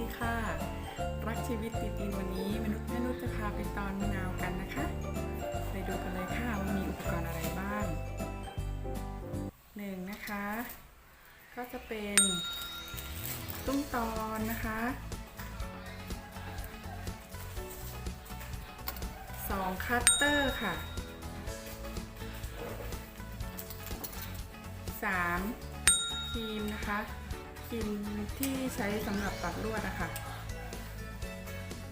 ดีค่ะ รักชีวิตตีตีนวันนี้ มนุษย์แม่นุษย์จะพาไปตอนมะนาวกันนะคะ ไปดูกันเลยค่ะว่ามีอุปกรณ์อะไรบ้างหนึ่งนะคะ ก็จะเป็นตุ้มตอนนะคะสองคัตเตอร์ค่ะสามครีมนะคะ ครีมที่ใช้สำหรับตัดลวดนะคะ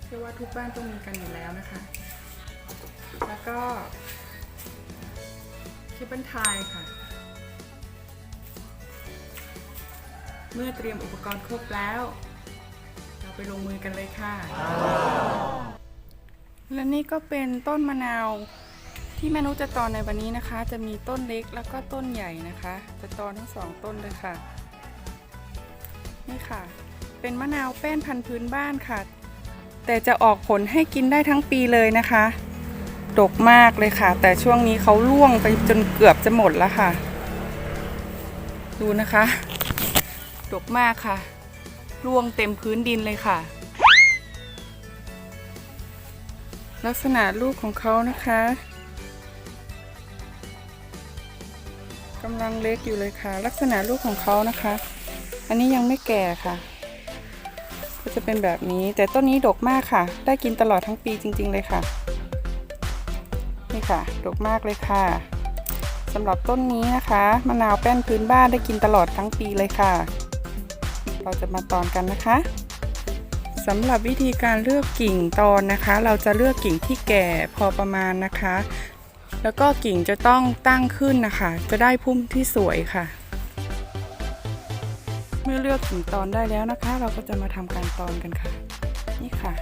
เชื่อว่าทุกบ้านต้องมีกันอยู่แล้วนะคะ แล้วก็คิปเปิลไทยค่ะ เมื่อเตรียมอุปกรณ์ครบแล้ว เราไปลงมือกันเลยค่ะ และนี่ก็เป็นต้นมะนาวที่แม่นุจะตอนในวันนี้นะคะ จะมีต้นเล็กแล้วก็ต้นใหญ่นะคะ จะตอนทั้งสองต้นเลยค่ะ นี่ค่ะ เป็นมะนาวแป้นพันธุ์พื้นบ้านค่ะ แต่จะออกผลให้กินได้ทั้งปีเลยนะคะ ดกมากเลยค่ะ แต่ช่วงนี้เขาร่วงไปจนเกือบจะหมดแล้วค่ะ ดูนะคะ ดกมากค่ะร่วงเต็มพื้นดินเลยค่ะ ลักษณะลูกของเขานะคะกำลังเล็กอยู่เลยค่ะ ลักษณะลูกของเขานะคะ อันนี้ยังไม่แก่ค่ะ ก็จะเป็นแบบนี้ แต่ต้นนี้ดกมากค่ะ ได้กินตลอดทั้งปีจริง ๆ เลยค่ะ นี่ค่ะ ดกมากเลยค่ะสำหรับต้นนี้นะคะมะนาวแป้นพื้นบ้านได้กินตลอดทั้งปีเลยค่ะ เราจะมาตอนกันนะคะสำหรับวิธีการเลือกกิ่งตอนนะคะ เราจะเลือกกิ่งที่แก่พอประมาณนะคะ แล้วก็กิ่งจะต้องตั้งขึ้นนะคะ จะได้พุ่มที่สวยค่ะ มื่อเลือกกิ่งตอนได้แล้วนะคะ เราก็จะมาทำการตอนกันค่ะ นี่ค่ะ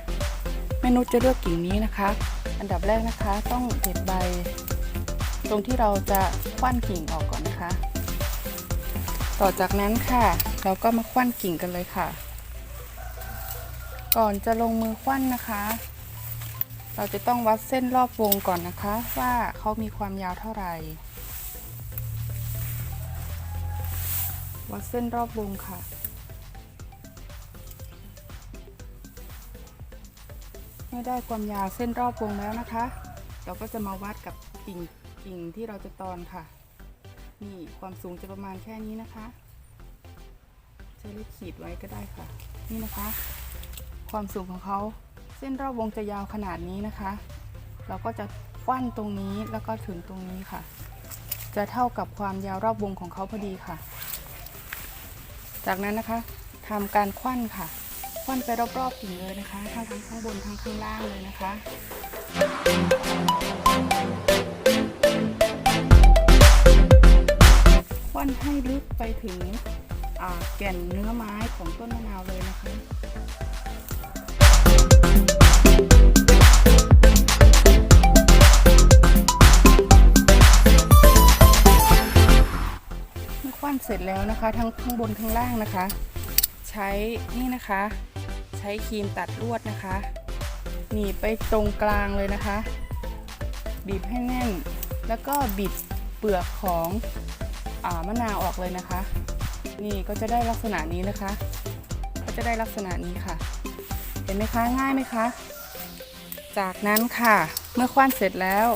แม่นุชจะเลือกกิ่งนี้นะคะ อันดับแรกนะคะต้องเด็ดใบ ตรงที่เราจะคว้านกิ่งออกก่อนนะคะ ต่อจากนั้นค่ะ เราก็มาคว้านกิ่งกันเลยค่ะ ก่อนจะลงมือคว้านนะคะ เราจะต้องวัดเส้นรอบวงก่อนนะคะ ว่าเขามีความยาวเท่าไหร่ วัดเส้นรอบวงค่ะ เมื่อได้ความยาวเส้นรอบวงแล้วนะคะ เราก็จะมาวัดกับกิ่งกิ่งที่เราจะตอนค่ะ นี่ความสูงจะประมาณแค่นี้นะคะใช้เลขขีดไว้ก็ได้ค่ะ นี่นะคะ ความสูงของเขาเส้นรอบวงจะยาวขนาดนี้นะคะ เราก็จะคว้านตรงนี้แล้วก็ถึงตรงนี้ค่ะ จะเท่ากับความยาวรอบวงของเขาพอดีค่ะ จากนั้นนะคะทำการคว้นค่ะคว้นไปรอบๆกิ่งเลยนะคะทั้งทั้งข้างบนทั้งข้างล่างเลยนะคะคว้นให้ลึกไปถึงแก่นเนื้อไม้ของต้นมะนาวเลยนะคะ เมื่อคว้านเสร็จแล้วนะคะ ทั้งข้างบนข้างล่างนะคะ ใช้นี่นะคะ ใช้ครีมตัดลวดนะคะหนีบไปตรงกลางเลยนะคะ บีบให้แน่น แล้วก็บิดเปลือกของอามะนาวออกเลยนะคะ นี่ก็จะได้ลักษณะนี้นะคะ ก็จะได้ลักษณะนี้ค่ะ เห็นไหมคะง่ายไหมคะ จากนั้นค่ะ เมื่อคว้านเสร็จแล้ว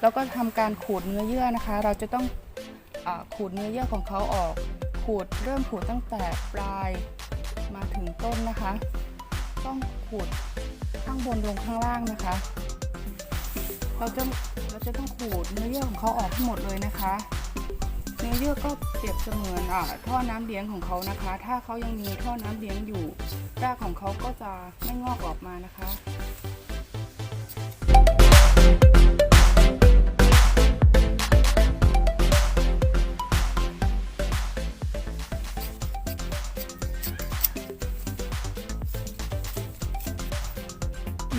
เราก็ทำการขูดเนื้อเยื่อนะคะ เราจะต้อง ขูดเนื้อเยื่อของเขาออก ขูดเริ่มขูดตั้งแต่ปลายมาถึงต้นนะคะ ต้องขูดข้างบนลงข้างล่างนะคะ เราจะเราจะต้องขูดเนื้อเยื่อของเขาออกให้งหมดเลยนะคะ เนื้อเยื่อก็เปรียบเสมือนอ่าท่อน้ำเลี้ยงของเขานะคะ ถ้าเขายังมีท่อน้ำเลี้ยงอยู่รากของเขาก็จะไม่งอกออกมานะคะ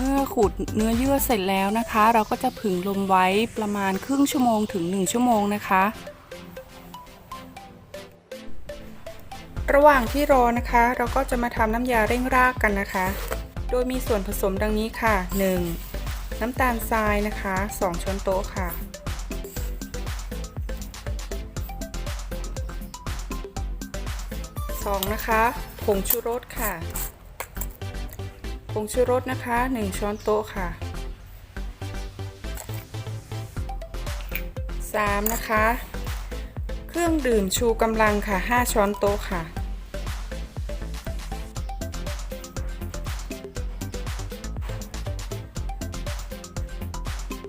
เมื่อขูดเนื้อเยื่อเสร็จแล้วนะคะ เราก็จะผึ่งลมไว้ประมาณครึ่งชั่วโมงถึง 1 ชั่วโมงนะคะ ระหว่างที่รอนะคะ เราก็จะมาทำน้ำยาเร่งรากกันนะคะ โดยมีส่วนผสมดังนี้ค่ะ 1. น้ำตาลทรายนะคะ 2 ช้อนโต๊ะค่ะ 2. นะคะ ผงชูรสค่ะ ผงชูรสนะคะ 1 ช้อนโต๊ะค่ะ 3 นะคะ เครื่องดื่มชูกำลังค่ะ 5 ช้อนโต๊ะค่ะ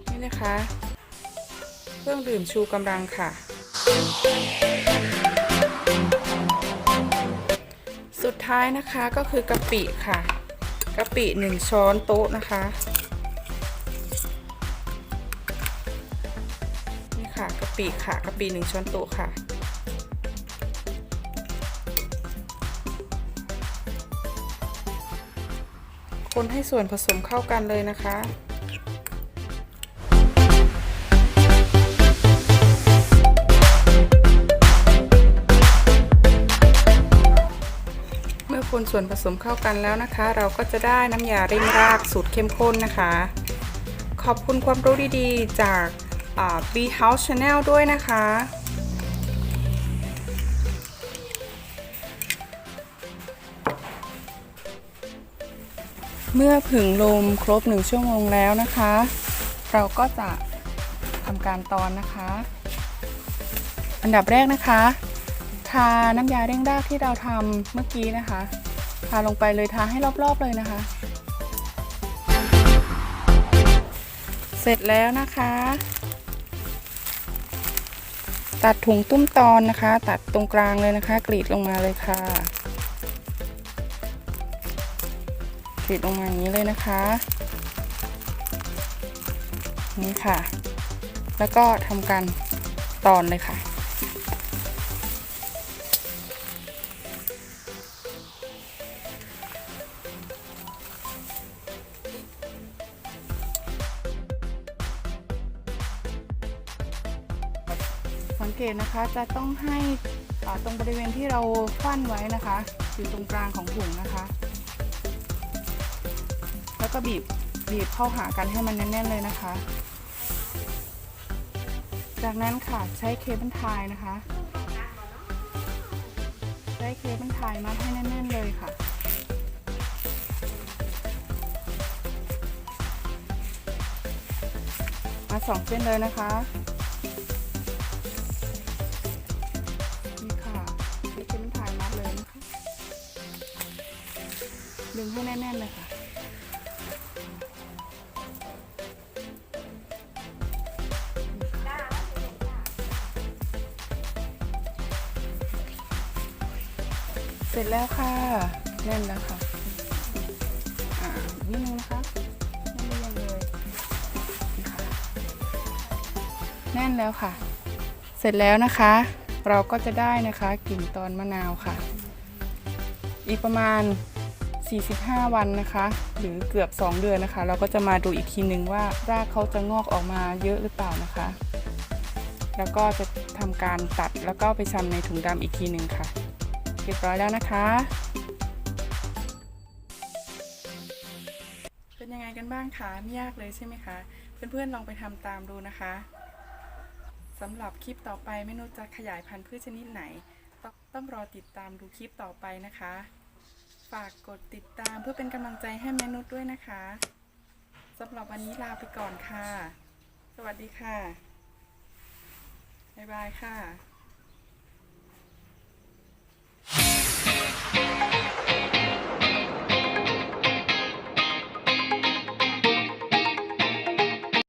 นี่นะคะ เครื่องดื่มชูกำลังค่ะ สุดท้ายนะคะก็คือกะปิค่ะ กะปิ1ช้อนโต๊ะนะคะ นี่ค่ะกะปิค่ะกะปิ1ช้อนโต๊ะค่ะ คนให้ส่วนผสมเข้ากันเลยนะคะ คนส่วนผสมเข้ากันแล้วนะคะ เราก็จะได้น้ำยาเร่งรากสูตรเข้มข้นนะคะ ขอบคุณความรู้ดีๆ จาก B House Channel ด้วยนะคะเมื่อผึ่งลมครบ 1 ชั่วโมงแล้วนะคะ เราก็จะทำการตอนนะคะ อันดับแรกนะคะ ทาน้ำยาเร่งรากที่เราทำเมื่อกี้นะคะ ทาลงไปเลยทาให้รอบๆเลยนะคะ เสร็จแล้วนะคะ ตัดถุงตุ้มตอนนะคะ ตัดตรงกลางเลยนะคะ กรีดลงมาเลยค่ะ กรีดลงมาอย่างนี้เลยนะคะ นี่ค่ะ แล้วก็ทำการตอนเลยค่ะ เกตนะคะจะต้องให้ตรงบริเวณที่เราควันไว้นะคะอยู่ตรงกลางของถุงนะคะ แล้วก็บีบบีบเข้าหากันให้มันแน่นๆเลยนะคะ จากนั้นค่ะใช้เคเบิลไทยนะคะ ใช้เคเบิลไทยมัดให้แน่นๆเลยค่ะมาสองเส้นเลยนะคะ ดึงให้แน่นๆเลยค่ะ เสร็จแล้วค่ะ แน่นแล้วค่ะ อ่านิดนึงนะคะแน่ยังเลยค่ะแน่นแล้วค่ะ เสร็จแล้วนะคะ เราก็จะได้นะคะกลิ่นตอนมะนาวค่ะ อีกประมาณ 45 วันนะคะ หรือเกือบ 2 เดือนนะคะ เราก็จะมาดูอีกทีหนึ่งว่ารากเขาจะงอกออกมาเยอะหรือเปล่านะคะ แล้วก็จะทำการตัดแล้วก็ไปชำในถุงดำอีกทีหนึ่งค่ะเรียบร้อยแล้วนะคะ เป็นยังไงกันบ้างคะไม่ยากเลยใช่ไหมคะ เพื่อนๆลองไปทำตามดูนะคะสำหรับคลิปต่อไปไม่นุจะขยายพันธุ์พืชชนิดไหน ต้องรอติดตามดูคลิปต่อไปนะคะ ฝากกดติดตามเพื่อเป็นกำลังใจให้แม่นุชด้วยนะคะสำหรับวันนี้ลาไปก่อนค่ะ สวัสดีค่ะ บ๊ายบายค่ะ